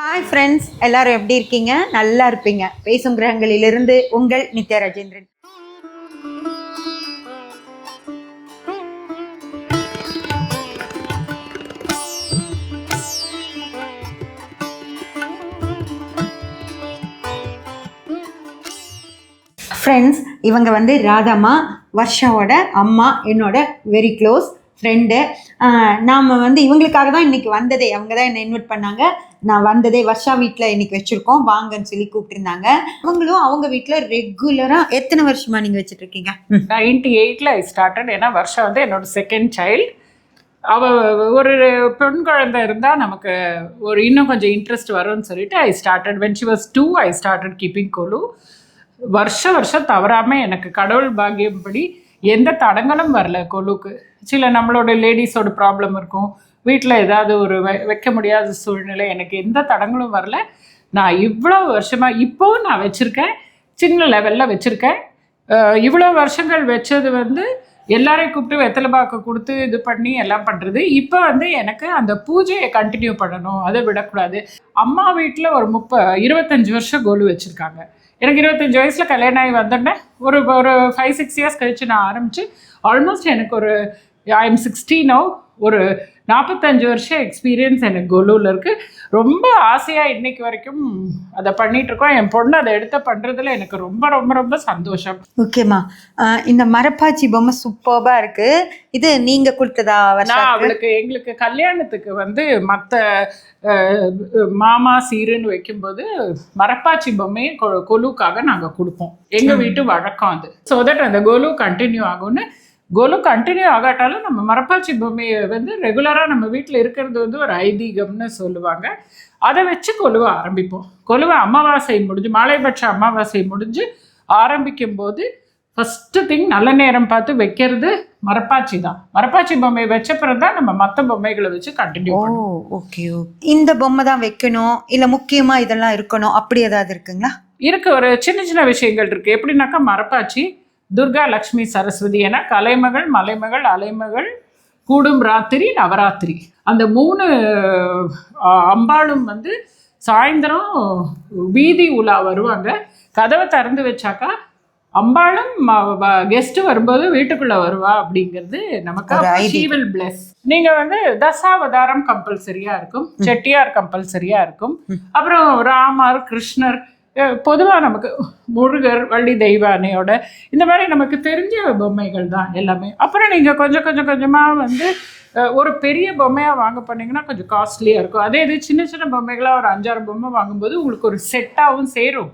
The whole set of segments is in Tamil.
ஹாய் ஃப்ரெண்ட்ஸ் எல்லாரும் எப்படி இருக்கீங்க? நல்லா இருப்பீங்க. பேசும் கிரகங்களிலிருந்து உங்கள் நித்யா ராஜேந்திரன். ஃப்ரெண்ட்ஸ் இவங்க வந்து ராதம்மா வர்ஷாவோட அம்மா என்னோட வெரி க்ளோஸ் ஃப்ரெண்டு நாம் வந்து இவங்களுக்காக தான் இன்றைக்கி வந்ததே. அவங்க தான் என்னை இன்வைட் பண்ணாங்க. நான் வந்ததே வர்ஷா வீட்டில் இன்றைக்கி வச்சுருக்கோம். வாங்கன்னு சொல்லி கூப்பிட்டுருந்தாங்க. அவங்களும் அவங்க வீட்டில் ரெகுலராக எத்தனை வருஷமாக நீங்கள் வச்சுட்ருக்கீங்க? நைன்டி எயிட்டில் ஐ ஸ்டார்டட் ஏன்னா வருஷம் வந்து என்னோட செகண்ட் சைல்டு அவ ஒரு பெண் குழந்தை இருந்தால் நமக்கு ஒரு இன்னும் கொஞ்சம் இன்ட்ரெஸ்ட் வரும்னு சொல்லிட்டு I started when she was two I started keeping golu வருஷ வருஷம் தவறாமல் எனக்கு கடவுள் பாக்கியம் படி எந்த தடங்களும் வரல கொலுக்கு. சில நம்மளோட லேடிஸோட ப்ராப்ளம் இருக்கும். வீட்டில் ஏதாவது ஒரு வெ- வைக்க முடியாத சூழ்நிலை எனக்கு எந்த தடங்களும் வரல. நான் இவ்வளோ வருஷமாக இப்போவும் நான் வச்சுருக்கேன். சின்ன லெவலில் வச்சுருக்கேன். இவ்வளோ வருஷங்கள் வச்சது வந்து எல்லாரையும் கூப்பிட்டு வெத்தலை பாக்கு கொடுத்து இது பண்ணி எல்லாம் பண்ணுறது இப்போ வந்து எனக்கு அந்த பூஜையை கண்டினியூ பண்ணணும். அதை விடக்கூடாது. அம்மா வீட்டில் ஒரு முப்ப இருபத்தஞ்சி வருஷம் கோல் வச்சுருக்காங்க. எனக்கு இருபத்தஞ்சு வயசில் கல்யாணம் ஆகி வந்துட்டேன் ஒரு ஒரு ஃபைவ் சிக்ஸ் இயர்ஸ் கழிச்சு நான் ஆரம்பித்து ஆல்மோஸ்ட் எனக்கு ஒரு ஐ எம் சிக்ஸ்டீனோ ஒரு நாற்பத்தஞ்சு வருஷம் எக்ஸ்பீரியன்ஸ் எனக்கு கொலுவில் இருக்குது ரொம்ப ஆசையாக இன்னைக்கு வரைக்கும் அதை பண்ணிட்டு இருக்கோம். என் பொண்ணு அதை எடுத்து பண்ணுறதுல எனக்கு ரொம்ப ரொம்ப ரொம்ப சந்தோஷம். ஓகேம்மா இந்த மரப்பாச்சி பொம்மை சூப்பர்பாக இருக்கு. இது நீங்கள் கொடுத்ததா நான் அவளுக்கு எங்களுக்கு கல்யாணத்துக்கு வந்து மற்ற மாமா சீருன்னு வைக்கும்போது மரப்பாச்சி பொம்மையை கொலுக்காக நாங்கள் கொடுப்போம். எங்கள் வீட்டு வழக்கம் அது. ஸோ தட் அந்த கொலு கண்டினியூ ஆகும்னு கொலு கண்டினியூ ஆகாட்டாலும் நம்ம மரப்பாச்சி பொம்மையை வந்து ரெகுலராக நம்ம வீட்டில் இருக்கிறது வந்து ஒரு ஐதீகம்னு சொல்லுவாங்க. அதை வச்சு கொலுவை ஆரம்பிப்போம். கொலுவை அமாவாசை முடிஞ்சு மாலைபட்ச அமாவாசை முடிஞ்சு ஆரம்பிக்கும் போது ஃபஸ்ட்டு திங் நல்ல நேரம் பார்த்து வைக்கிறது மரப்பாச்சி தான். மரப்பாச்சி பொம்மை வச்ச பிறகு தான் நம்ம மற்ற பொம்மைகளை வச்சு கண்டினியூ பண்ணுவோம். ஓகே இந்த பொம்மை தான் வைக்கணும் இல்லை முக்கியமாக இதெல்லாம் இருக்கணும் அப்படி ஏதாவது இருக்குங்களா? இருக்கு ஒரு சின்ன சின்ன விஷயங்கள் இருக்கு. எப்படின்னாக்கா மரப்பாச்சி துர்கா லக்ஷ்மி சரஸ்வதி என கலைமகள் மலைமகள் அலைமகள் கூடும் ராத்திரி நவராத்திரி. அந்த மூணு அம்பாளும் வந்து சாயந்தரம் வீதி உலா வருவாங்க. கதவை திறந்து வச்சாக்கா அம்பாளும் கெஸ்ட் வரும்போது வீட்டுக்குள்ள வருவா அப்படிங்கிறது நமக்கு. ஷீவில் பிளஸ் நீங்க வந்து தசாவதாரம் கம்பல்சரியா இருக்கும். செட்டியார் கம்பல்சரியா இருக்கும். அப்புறம் ராமர் கிருஷ்ணர் அஹ் பொதுவா நமக்கு முருகர் வள்ளி தெய்வானையோட இந்த மாதிரி நமக்கு தெரிஞ்ச பொம்மைகள் தான் எல்லாமே. அப்புறம் நீங்க கொஞ்சம் கொஞ்சம் கொஞ்சமா வந்து ஒரு பெரிய பொம்மையா வாங்க பண்ணீங்கன்னா கொஞ்சம் காஸ்ட்லியா இருக்கும். அதே இது சின்ன சின்ன பொம்மைகளா ஒரு அஞ்சாறு பொம்மை வாங்கும்போது உங்களுக்கு ஒரு செட்டாகவும் சேரும்.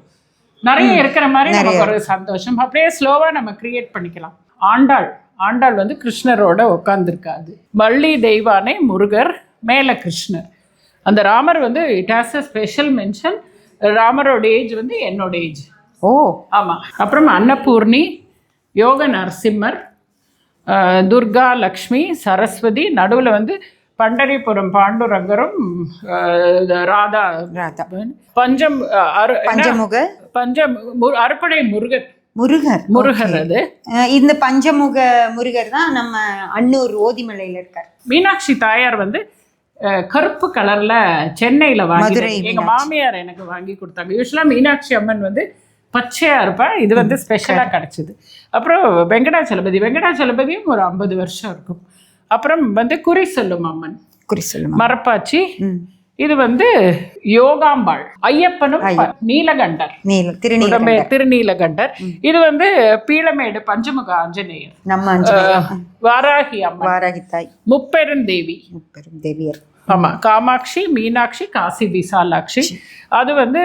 நிறைய இருக்கிற மாதிரி நமக்கு ஒரு சந்தோஷம். அப்படியே ஸ்லோவா நம்ம கிரியேட் பண்ணிக்கலாம். ஆண்டாள் ஆண்டாள் வந்து கிருஷ்ணரோட உட்காந்துருக்காது வள்ளி தெய்வானை முருகர் மேல கிருஷ்ணர். அந்த ராமர் வந்து it has a special mention ராமரோட age வந்து என்னோட ஏஜ் ஓ. ஆமாம் அப்புறம் அன்னபூர்ணி யோக நரசிம்மர் துர்கா லக்ஷ்மி சரஸ்வதி நடுவில் வந்து பண்டரிபுரம் பாண்டுரங்கரும் ராதா. ராதா. பஞ்சம்? பஞ்சமுக. பஞ்சம் அறுப்படை முருகன். முருகர். முருகர் அது. இந்த பஞ்சமுக முருகர் தான் நம்ம அன்னூர் ஓதிமலையில இருக்கார். மீனாட்சி தாயார் வந்து கருப்பு கலர்ல சென்னையில வாங்கி எங்க மாமியார் எனக்கு வாங்கி கொடுத்தாங்க. யூஸ்வலா மீனாட்சி அம்மன் வந்து பச்சையா இருப்பா. இது வந்து ஸ்பெஷலா கிடைச்சது. அப்புறம் வெங்கடாச்சலபதி வெங்கடாச்சலபதியும் ஒரு ஐம்பது வருஷம் இருக்கும். அப்புறம் வந்து குறி சொல்லும் அம்மன். குறி சொல்லுமா மரப்பாச்சி. இது வந்து யோகாம்பாள் ஐயப்பனும் நீலகண்டர் திருநீலகண்டர் இது வந்து பீளமேடு பஞ்சமுக ஆஞ்சநேயர். நம்ம வாராகி அம்மன். வாராகி தாய். முப்பெருந்தேவி. முப்பெரும் தேவியர். ஆமா காமாட்சி மீனாட்சி காசி விசாலாட்சி. அது வந்து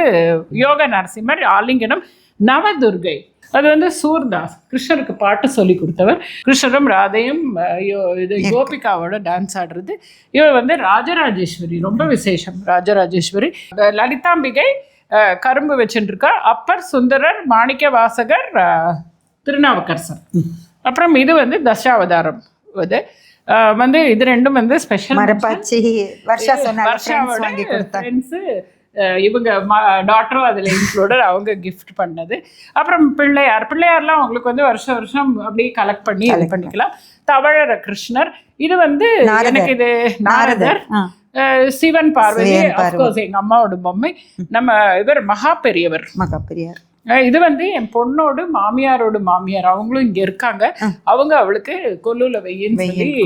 யோக நரசிம்மர் ஆலிங்கனம் நவதுர்கை. அது வந்து சூர்தாஸ் கிருஷ்ணருக்கு பாட்டு சொல்லி கொடுத்தவர். கிருஷ்ணரும் ராதையும் இது கோபிகாவோட டான்ஸ் ஆடுறது. இவர் வந்து ராஜராஜேஸ்வரி ரொம்ப விசேஷம். ராஜராஜேஸ்வரி. லலிதாம்பிகை கரும்பு வச்சுட்டு இருக்கா அப்பர் சுந்தரர் மாணிக்க வாசகர் திருநாவுக்கரசர். அப்புறம் இது வந்து தசாவதாரம். இது வந்து இது ரெண்டும் வந்து ஸ்பெஷல் வருஷா சொன்னாங்க ஃப்ரெண்ட்ஸு இவங்க டாக்டரும் அதில் இன்க்ளூடட் அவங்க கிஃப்ட் பண்ணது. அப்புறம் பிள்ளையார் பிள்ளையார்லாம் அவங்களுக்கு வந்து வருஷம் வருஷம் அப்படியே கலெக்ட் பண்ணி இது பண்ணிக்கலாம். தவழர கிருஷ்ணர் இது வந்து. எனக்கு இது நாரதர். சிவன் பார்வதி. அஃப்கோர்ஸ் எங்க அம்மாவோட பொம்மை. நம்ம இவர் மகா பெரியவர் மகா பெரியார் இது வந்து என் பொண்ணோட மாமியாரோட மாமியார் அவங்களும் இங்க இருக்காங்க. அவங்க அவளுக்கு கொல்லுல வெயின்னு வெயில் சொல்லி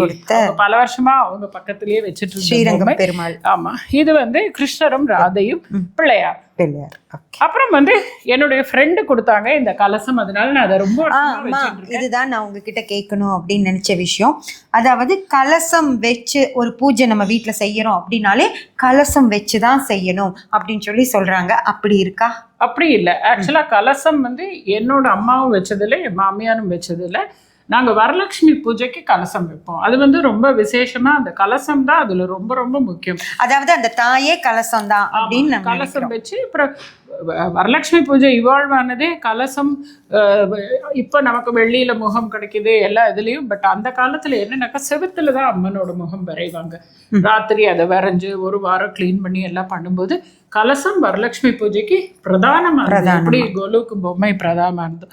பல வருஷமா அவங்க பக்கத்திலேயே வச்சுட்டு. ஸ்ரீரங்கம் பெருமாள். ஆமா. இது வந்து கிருஷ்ணரும் ராதையும் பிள்ளையார். பிள்ளையார். அப்புறம் வந்து என்னுடைய ஃப்ரெண்டு கொடுத்தாங்க இந்த கலசம். அதனால நான் அதை ரொம்ப. இதுதான் நான் உங்ககிட்ட கேட்கணும் அப்படின்னு நினைச்ச விஷயம். அதாவது கலசம் வச்சு ஒரு பூஜை நம்ம வீட்ல செய்யறோம் அப்படின்னாலே கலசம் வச்சு தான் செய்யணும் அப்படின்னு சொல்லி சொல்றாங்க. அப்படி இருக்கா? அப்படி இல்லை. ஆக்சுவலா கலசம் வந்து என்னோட அம்மாவும் வச்சதில்ல என் மாமியாரும் வச்சதில்ல. நாங்க வரலட்சுமி பூஜைக்கு கலசம் வைப்போம். அது வந்து ரொம்ப விசேஷமா அந்த கலசம் தான் அதுல ரொம்ப ரொம்ப முக்கியம். அதாவது அந்த தாயே கலசம் தான் அப்படின்னு கலசம். வச்சு அப்புறம் வரலட்சுமி பூஜை இவால்வ் ஆனதே கலசம் இப்போ நமக்கு வெள்ளியில முகம் கிடைக்குது எல்லா இதுலயும். பட் அந்த காலத்துல என்னன்னாக்கா செவுத்துல தான் அம்மனோட முகம் வரைவாங்க. ராத்திரி அதை வரைஞ்சு ஒரு வாரம் க்ளீன் பண்ணி எல்லாம் பண்ணும்போது கலசம் வரலட்சுமி பூஜைக்கு பிரதானமா இருந்தது. எப்படி கோலுக்கு பொம்மை பிரதானமா இருந்தது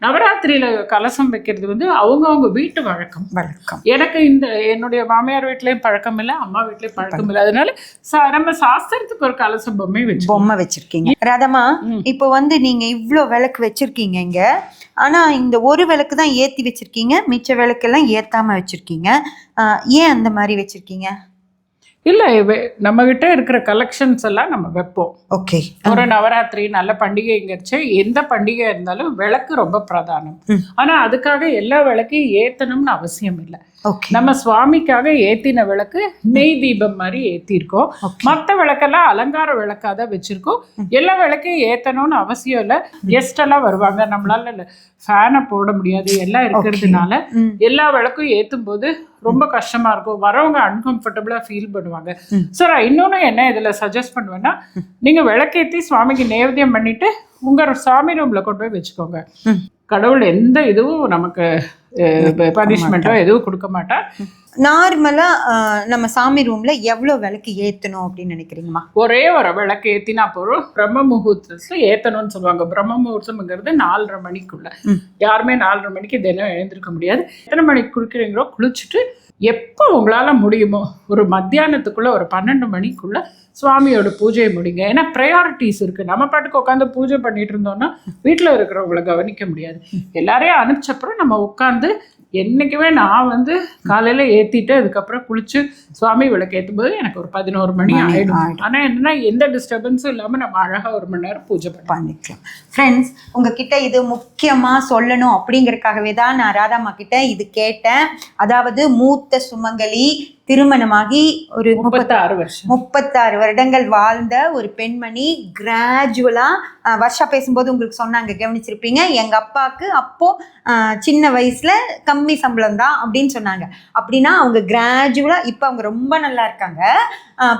நவராத்திரியில கலசம் வைக்கிறது வந்து அவங்கவங்க வீட்டு வழக்கம். வழக்கம். எனக்கு இந்த என்னுடைய மாமியார் வீட்லயும் பழக்கம் இல்லை அம்மா வீட்லயும் பழக்கம் இல்லை. அதனால சா- நம்ம சாஸ்திரத்துக்கு ஒரு கலசம் பொம்மை வச்சு பொம்மை வச்சிருக்கீங்க. ரதமா இப்போ வந்து நீங்க இவ்ளோ விளக்கு வச்சிருக்கீங்க இங்க. ஆனா இந்த ஒரு விளக்கு தான் ஏத்தி வச்சிருக்கீங்க. மிச்ச விளக்கெல்லாம் ஏத்தாம வச்சிருக்கீங்க. ஏன் அந்த மாதிரி வச்சிருக்கீங்க? இல்ல நம்ம கிட்ட இருக்கிற கலெக்ஷன்ஸ் எல்லாம் நம்ம வைப்போம். ஓகே ஒரு நவராத்திரி நல்ல பண்டிகைங்கிறச்சு எந்த பண்டிகை இருந்தாலும் விளக்கு ரொம்ப பிரதானம். ம். ஆனா அதுக்காக எல்லா விளக்கையும் ஏத்தணும்னு அவசியம் இல்லை. நம்ம சுவாமிக்காக ஏத்தின விளக்கு நெய் தீபம் மாதிரி ஏத்திருக்கோம். மத்த விளக்கெல்லாம் அலங்கார விளக்காக தான் வச்சிருக்கோம். எல்லா விளக்கையும் ஏத்தணும்னு அவசியம் இல்லை. கெஸ்ட் எல்லாம் வருவாங்க. நம்மளால ஃபேனை போட முடியாது. எல்லாம் இருக்கிறதுனால. எல்லா விளக்கும் ஏத்தும் போது ரொம்ப கஷ்டமா இருக்கும். வரவங்க அன்கம்ஃபர்டபுளா ஃபீல் பண்ணுவாங்க. நான் இன்னொன்று என்ன இதுல சஜஸ்ட் பண்ணுவேன்னா நீங்க விளக்கேத்தி சுவாமிக்கு நேவேத்தியம் பண்ணிட்டு உங்க சாமி ரூம்ல கொண்டு போய் வச்சுக்கோங்க. கடவுள் எந்த இதுவும் நமக்கு பனிஷ்மெண்ட்டோ எதுவும் கொடுக்க மாட்டார் நார்மலா ஆஹ் நம்ம சாமி ரூம்ல எவ்வளவு விளக்கு ஏத்தணும் அப்படின்னு நினைக்கிறீங்கம்மா? ஒரே ஒரு விளக்கு ஏத்தினா போறோம் பிரம்ம முகூர்த்தத்துல ஏத்தணும்னு சொல்லுவாங்க. பிரம்ம முகூர்த்தம்ங்கிறது நாலரை மணிக்குள்ள. யாருமே நாலரை மணிக்கு தினம் எழுந்திருக்க முடியாது. எத்தனை மணிக்கு குளிக்கிறீங்களோ குளிச்சுட்டு எப்போ உங்களால முடியுமோ ஒரு மத்தியானத்துக்குள்ள ஒரு பன்னெண்டு மணிக்குள்ள சுவாமியோட பூஜையை முடிங்க. ஏன்னா ப்ரையாரிட்டிஸ் இருக்கு. நம்ம பாட்டுக்கு உட்காந்து பூஜை பண்ணிட்டு இருந்தோம்னா வீட்டில் இருக்கிறவங்கள கவனிக்க முடியாது. எல்லாரையும் அனுப்பிச்சப்புறம் நம்ம உட்காந்து என்னைக்குமே நான் வந்து காலையில ஏத்திட்டு அதுக்கப்புறம் குளிச்சு சுவாமி விளக்கு ஏற்றும் போது எனக்கு ஒரு பதினோரு மணி மணி ஆயிடும். ஆயிடும். ஆனா என்னன்னா எந்த டிஸ்டர்பன்ஸும் இல்லாம நம்ம அழகா ஒரு மணி நேரம் பூஜை பண்ணிக்கலாம். ஃப்ரெண்ட்ஸ் உங்ககிட்ட இது முக்கியமா சொல்லணும் அப்படிங்கறதுக்காகவே தான் நான் ராதாம்மா கிட்ட இது கேட்டேன். அதாவது மூத்த சுமங்கலி திருமணமாகி ஒரு முப்பத்தி முப்பத்தாறு வருஷம். முப்பத்தாறு வருடங்கள் வாழ்ந்த ஒரு பெண்மணி கிராஜுவலா வருஷா பேசும்போது உங்களுக்கு சொன்னாங்க கவனிச்சிருப்பீங்க. எங்க அப்பாவுக்கு அப்போ ஆஹ், சின்ன வயசுல கம்மி சம்பளம் தான் அப்படின்னு சொன்னாங்க. அப்படின்னா அவங்க கிராஜுவலா இப்போ அவங்க ரொம்ப நல்லா இருக்காங்க.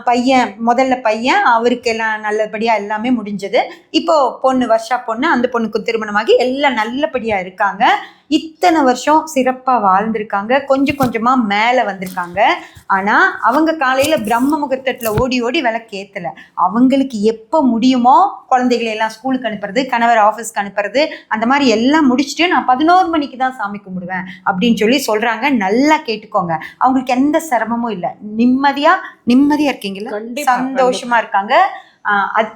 பையன் முதல்ல பையன் அவருக்கு எல்லாம் நல்லபடியா எல்லாமே முடிஞ்சது. இப்போ பொண்ணு வருஷா பொண்ணு அந்த பொண்ணுக்கு திருமணமாகி எல்லாம் நல்லபடியா இருக்காங்க. இத்தனை வருஷம் சிறப்பா வாழ்ந்திருக்காங்க. கொஞ்சம் கொஞ்சமா மேல வந்திருக்காங்க. ஆனா அவங்க காலையில பிரம்ம முகூர்த்தத்துல ஓடி ஓடி விளக்கு ஏத்தல அவங்களுக்கு எப்போ முடியுமோ குழந்தைகளை எல்லாம் ஸ்கூலுக்கு அனுப்புறது கணவர் ஆஃபீஸ்க்கு அனுப்புறது அந்த மாதிரி எல்லாம் முடிச்சுட்டு நான் பதினோரு மணிக்கு தான் சாமி கும்பிடுவேன் அப்படின்னு சொல்லி சொல்றாங்க. நல்லா கேட்டுக்கோங்க. அவங்களுக்கு எந்த சிரமமும் இல்லை. நிம்மதியா நிம்மதியா இருக்கீங்களா கண்டிப்பா, சந்தோஷமா இருக்காங்க.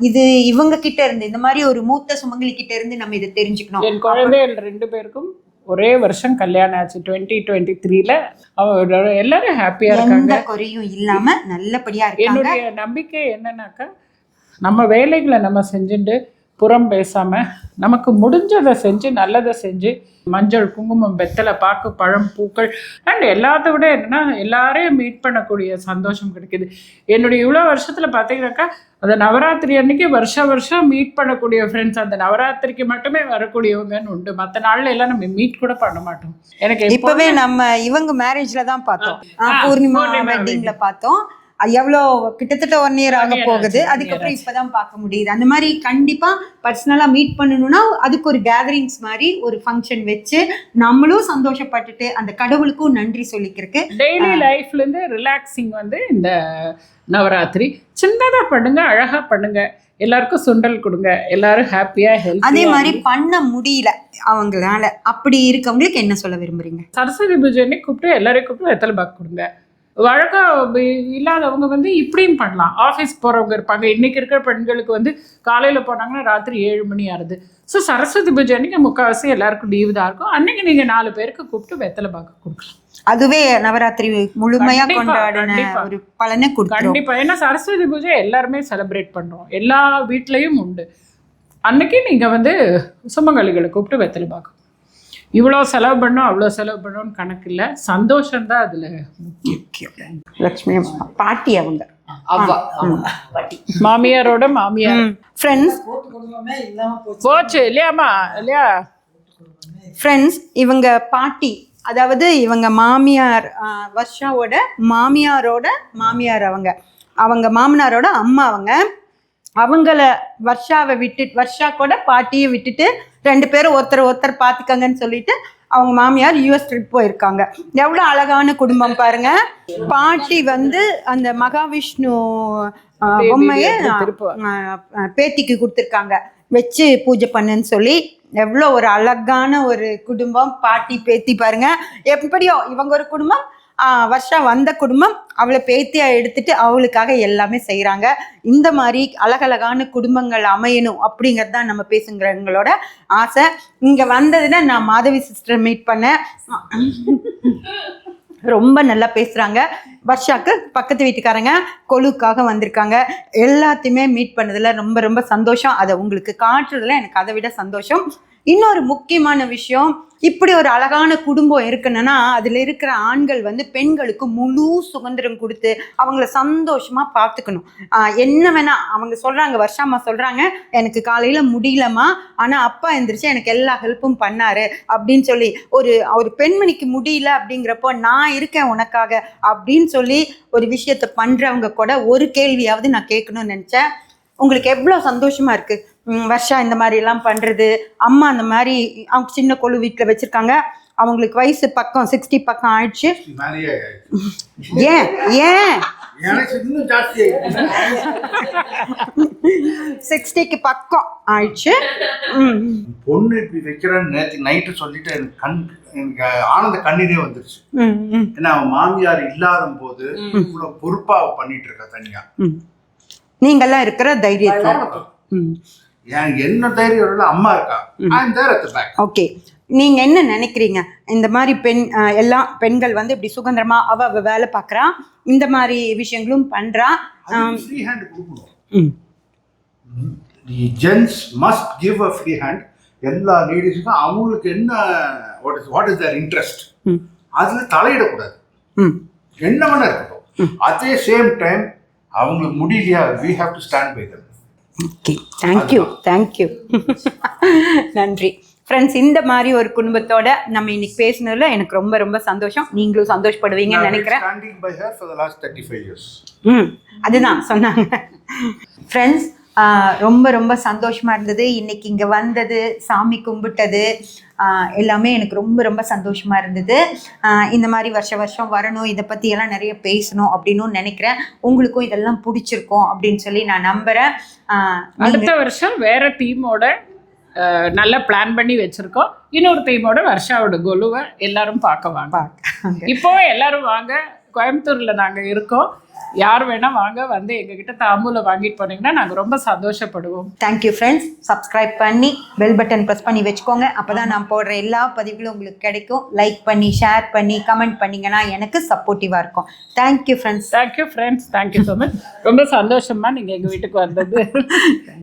இது இவங்க கிட்ட இருந்து இந்த மாதிரி ஒரு மூத்த சுமங்கலி கிட்ட இருந்து நம்ம இதை தெரிஞ்சுக்கணும். என் குழந்தைகள் ரெண்டு பேருக்கும் ஒரே வருஷம் கல்யாணம் ஆச்சு. டுவெண்ட்டி டுவெண்ட்டி த்ரீல எல்லாரும் ஹாப்பியா இருக்காங்க. குறையும் இல்லாம நல்லபடியா இருக்காங்க. என்னுடைய நம்பிக்கை என்னன்னாக்கா நம்ம வேலைகளை நம்ம செஞ்சுட்டு புறம் பேசாம நமக்கு முடிஞ்சதை செஞ்சு நல்லதை செஞ்சு மஞ்சள் குங்குமம் வெத்தலை பாக்கு பழம் பூக்கள் அண்ட் எல்லாத்த விட என்னன்னா எல்லாரையும் மீட் பண்ணக்கூடிய சந்தோஷம் கிடைக்குது. என்னுடைய இவ்வளோ வருஷத்துல பார்த்தீங்கன்னாக்கா அந்த நவராத்திரி அன்னைக்கு வருஷம் வருஷம் மீட் பண்ணக்கூடிய ஃப்ரெண்ட்ஸ் அந்த நவராத்திரிக்கு மட்டுமே வரக்கூடியவங்கன்னு உண்டு. மற்ற நாள்ல எல்லாம் நம்ம மீட் கூட பண்ண மாட்டோம். எனக்கு இப்பவே நம்ம இவங்க மேரேஜ்ல தான் பார்த்தோம். பூர்ணிமா வெட்டிங்ல பார்த்தோம். எவ்வளோ கிட்டத்தட்ட ஒன் இயர் ஆக போகுது. அதுக்கப்புறம் இப்பதான் பார்க்க முடியுது. அந்த மாதிரி கண்டிப்பா பர்சனலா மீட் பண்ணணும்னா அதுக்கு ஒரு கேதரிங்ஸ் மாதிரி ஒரு ஃபங்க்ஷன் வச்சு நம்மளும் சந்தோஷப்பட்டுட்டு அந்த கடவுளுக்கும் நன்றி சொல்லிக்கிறதுக்கு டெய்லி லைஃப்ல இருந்து ரிலாக்ஸிங் வந்து இந்த நவராத்திரி. சின்னதா பண்ணுங்க அழகா பண்ணுங்க. எல்லாருக்கும் சுண்டல் கொடுங்க. எல்லாரும் ஹாப்பியா ஹெல்த் அதே மாதிரி பண்ண முடியல அவங்களால. அப்படி இருக்கவங்களுக்கு என்ன சொல்ல விரும்புறீங்க? சரஸ்வதி பூஜை அன்னைக்கு கூப்பிட்டு எல்லாரையும் கூப்பிட்டு வெத்தலை பாக்கு கொடுங்க. வழக்கம் இல்லாதவங்க வந்து இப்படியும் பண்ணலாம். ஆஃபீஸ் போகிறவங்க இருப்பாங்க. இன்னைக்கு இருக்கிற பெண்களுக்கு வந்து காலையில் போனாங்கன்னா ராத்திரி ஏழு மணி ஆகுது ஸோ சரஸ்வதி பூஜை அன்னைக்கு முக்கால்வாசி எல்லாருக்கும் லீவு தான் இருக்கும். அன்னைக்கு நீங்கள் நாலு பேருக்கு கூப்பிட்டு வெத்தலை பாக்கு கொடுக்கலாம். அதுவே நவராத்திரி முழுமையா கொண்டாடின. ஒரு பலனை கொடுத்துரும். கண்டிப்பா. ஏன்னா சரஸ்வதி பூஜை எல்லாருமே செலிப்ரேட் பண்றோம். எல்லா வீட்லயும் உண்டு. அன்னைக்கு நீங்க வந்து சுமங்கலிகளை கூப்பிட்டு வெத்தலை பார்க்கணும் இவ்வளோ செலவு பண்ணோம் அவ்வளோ செலவு பண்ணோம்னு கணக்கு இல்லை. சந்தோஷம் தான் அதுல முக்கியம். லக்ஷ்மி அம்மா பாட்டி அவங்க. மாமியாரோட மாமியார். ஃப்ரெண்ட்ஸ் போச்சு. இல்லையாம்மா? இல்லையா? ஃப்ரெண்ட்ஸ் இவங்க பாட்டி அதாவது இவங்க மாமியார் வர்ஷாவோட மாமியாரோட மாமியார் அவங்க. அவங்க மாமனாரோட அம்மா அவங்க. அவங்கள வர்ஷாவை விட்டு வர்ஷா கூட பாட்டியை விட்டுட்டு ரெண்டு பேரும் ஒருத்தர் ஒருத்தர் பார்த்துக்கங்கன்னு சொல்லிட்டு அவங்க மாமியார் யூஎஸ் ட்ரிப் போயிருக்காங்க. எவ்வளோ அழகான குடும்பம் பாருங்க. பாட்டி வந்து அந்த மகாவிஷ்ணு பொம்மையை பேத்திக்கு கொடுத்துருக்காங்க. வச்சு பூஜை பண்ணுன்னு சொல்லி எவ்வளோ ஒரு அழகான ஒரு குடும்பம். பாட்டி பேத்தி பாருங்க. எப்படியோ இவங்க ஒரு குடும்பம். வருஷா வந்த குடும்பம் அவளை பேத்தியா எடுத்துட்டு அவளுக்காக எல்லாமே செய்கிறாங்க இந்த மாதிரி அழகழகான குடும்பங்கள் அமையணும் அப்படிங்கிறது தான் நம்ம பேசுங்கிறவங்களோட ஆசை. இங்கே வந்ததுன்னா நான் மாதவி சிஸ்டர் மீட் பண்ணேன். ரொம்ப நல்லா பேசுகிறாங்க வர்ஷாக்கு பக்கத்து வீட்டுக்காரங்க கொழுக்காக வந்திருக்காங்க. எல்லாத்தையுமே மீட் பண்ணதில் ரொம்ப ரொம்ப சந்தோஷம். அதை உங்களுக்கு காட்டுறதுல எனக்கு அதை விட சந்தோஷம். இன்னொரு முக்கியமான விஷயம் இப்படி ஒரு அழகான குடும்பம் இருக்குன்னா அதில் இருக்கிற ஆண்கள் வந்து பெண்களுக்கு முழு சுதந்திரம் கொடுத்து அவங்கள சந்தோஷமாக பார்த்துக்கணும். என்ன வேணா அவங்க சொல்கிறாங்க வருஷாம்மா சொல்கிறாங்க எனக்கு காலையில் முடியலம்மா ஆனால் அப்பா எந்திரிச்சு எனக்கு எல்லா ஹெல்ப்பும் பண்ணாரு அப்படின்னு சொல்லி ஒரு ஒரு பெண்மணிக்கு முடியல அப்படிங்கிறப்போ நான் இருக்கேன் உனக்காக அப்படின்னு சொல்லி ஒரு விஷயத்த பண்ணுறவங்க கூட ஒரு கேள்வியாவது நான் கேட்கணும்னு நினச்சேன். உங்களுக்கு எவ்வளோ சந்தோஷமாக இருக்குது வர்ஷா இந்த மாதிரி எல்லாம் பண்றது. அம்மா அந்த மாதிரி அவங்க சின்ன கொழு வீட்டில் வச்சிருக்காங்க. அவங்களுக்கு வயசு பக்கம் சிக்ஸ்டி பக்கம் ஆயிடுச்சு. ஏன்? ஏன்? சிக்ஸ்டிக்கு பக்கம் ஆயிடுச்சு. பொண்ணு இப்படி வைக்கிறேன்னு நேற்று நைட்டு சொல்லிட்டு எனக்கு கண் எனக்கு ஆனந்த கண்ணீரே வந்துருச்சு. ஏன்னா அவன் மாமியார் இல்லாத போது இவ்வளவு பொறுப்பா பண்ணிட்டு இருக்கா தனியா. நீங்கெல்லாம் இருக்கிற ஏன் என்ன தைரியம் இல்ல அம்மா இருக்கா? ஓகே நீங்க என்ன நினைக்கிறீங்க? இந்த மாதிரி பெண் எல்லாம் பெண்கள் வந்து இப்படி சுதந்திரமா அவ அவ வேலை பார்க்கறா இந்த மாதிரி விஷயங்களும் பண்றா ஃப்ரீ ஹேண்ட் கொடுக்கணும். Gents must give a free hand எல்லா லேடிஸுக்கும் அவங்களுக்கு என்ன what is what is their interest அதுல தலையிடக்கூடாது. ம். என்ன வேணா இருக்கட்டும். அட் சேம் டைம் அவங்களுக்கு முடியலையா? We have to stand by them okay thank you thank you நன்றி. ஃப்ரெண்ட்ஸ் இந்த மாதிரி ஒரு குடும்பத்தோட நம்ம இன்னைக்கு பேசினதுல எனக்கு ரொம்ப ரொம்ப சந்தோஷம். நீங்களும் சந்தோஷப்படுவீங்கன்னு நினைக்கிறேன். அதுதான் சொன்னாங்க. ஃப்ரெண்ட்ஸ் ரொம்ப ரொம்ப சந்தோஷமா இருந்தது. இன்னைக்கு இங்கே வந்தது சாமி கும்பிட்டது எல்லாமே எனக்கு ரொம்ப ரொம்ப சந்தோஷமா இருந்தது. இந்த மாதிரி வருஷ வருஷம் வரணும் இதை பற்றி எல்லாம் நிறைய பேசணும் அப்படின்னு நினைக்கிறேன். உங்களுக்கும் இதெல்லாம் பிடிச்சிருக்கும் அப்படின்னு சொல்லி நான் நம்புகிறேன் அடுத்த வருஷம் வேற தீமோட நல்லா பிளான் பண்ணி வச்சிருக்கோம். இன்னொரு தீமோட வருஷாவோட கொலுவை எல்லாரும் பார்க்க வாங்க. இப்போ எல்லாரும் வாங்க. கோயம்புத்தூர்ல நாங்க இருக்கோம். யார் வேணா வாங்க வந்து எங்ககிட்ட தாம்பூல வாங்கிட்டு போனீங்கன்னா நாங்க ரொம்ப சந்தோஷப்படுவோம். தேங்க்யூ ஃப்ரெண்ட்ஸ் சப்ஸ்கிரைப் பண்ணி பெல் பட்டன் ப்ரெஸ் பண்ணி வச்சுக்கோங்க. அப்போ தான் நான் போடுற எல்லா பதிவுகளும் உங்களுக்கு கிடைக்கும். லைக் பண்ணி ஷேர் பண்ணி கமெண்ட் பண்ணிங்கன்னா எனக்கு சப்போர்ட்டிவாக இருக்கும். Thank you friends thank you friends thank you so much ரொம்ப சந்தோஷமா நீங்க எங்க வீட்டுக்கு வந்தது.